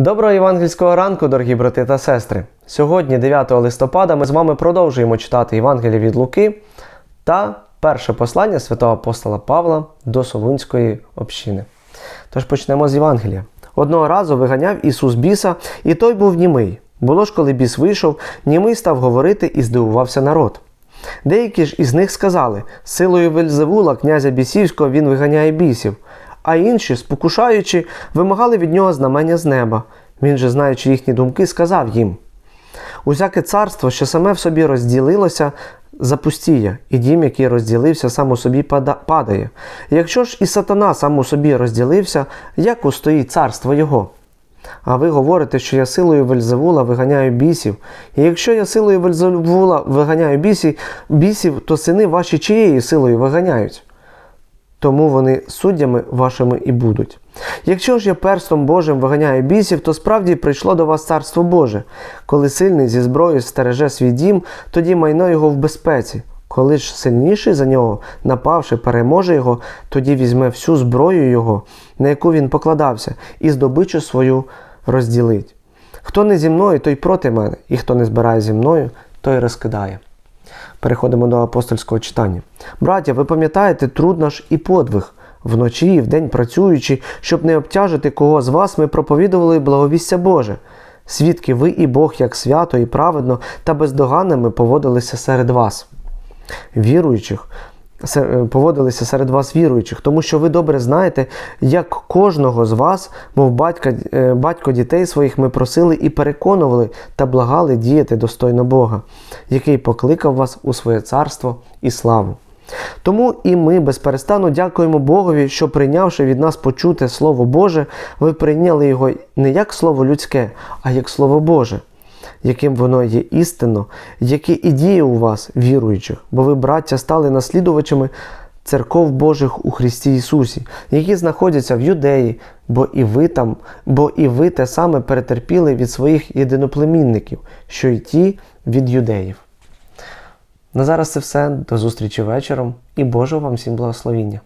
Доброго євангельського ранку, дорогі брати та сестри. Сьогодні, 9 листопада, ми з вами продовжуємо читати Євангеліє від Луки та перше послання святого апостола Павла до Солунської общини. Тож почнемо з Євангелія. Одного разу виганяв Ісус біса, і той був німий. Було ж, коли біс вийшов, німий став говорити і здивувався народ. Деякі ж із них сказали: силою Вельзевула, князя бісівського, він виганяє бісів, а інші, спокушаючи, вимагали від нього знамення з неба. Він же, знаючи їхні думки, сказав їм: Усяке царство, що саме в собі розділилося, запустіє, і дім, який розділився, сам у собі падає. Якщо ж і сатана сам у собі розділився, як устоїть царство його? А ви говорите, що я силою Вельзевула виганяю бісів. І якщо я силою Вельзевула виганяю бісів, бісів, то сини ваші чиєю силою виганяють? Тому вони суддями вашими і будуть. Якщо ж я перстом Божим виганяю бісів, то справді прийшло до вас царство Боже. Коли сильний зі зброєю стереже свій дім, тоді майно його в безпеці. Коли ж сильніший за нього, напавши, переможе його, тоді візьме всю зброю його, на яку він покладався, і здобичу свою розділить. Хто не зі мною, той проти мене, і хто не збирає зі мною, той розкидає. Переходимо до апостольського читання. Браття, ви пам'ятаєте труд наш і подвиг. Вночі і вдень працюючи, щоб не обтяжити кого з вас, ми проповідували благовістя Боже. Свідки ви і Бог, як свято і праведно та бездоганними поводилися серед вас, віруючих, поводилися серед вас віруючих, тому що ви добре знаєте, як кожного з вас, мов батька, е, батько дітей своїх, ми просили і переконували та благали діяти достойно Бога, який покликав вас у своє царство і славу. Тому і ми безперестанно дякуємо Богові, що прийнявши від нас почуте Слово Боже, ви прийняли його не як Слово людське, а як Слово Боже, яким воно є істинно, яке і діє у вас, віруючих, бо ви, браття, стали наслідувачами церков Божих у Христі Ісусі, які знаходяться в Юдеї, бо і ви там, бо і ви те саме перетерпіли від своїх єдиноплемінників, що й ті від юдеїв. На зараз це все. До зустрічі вечором і Божого вам всім благословіння.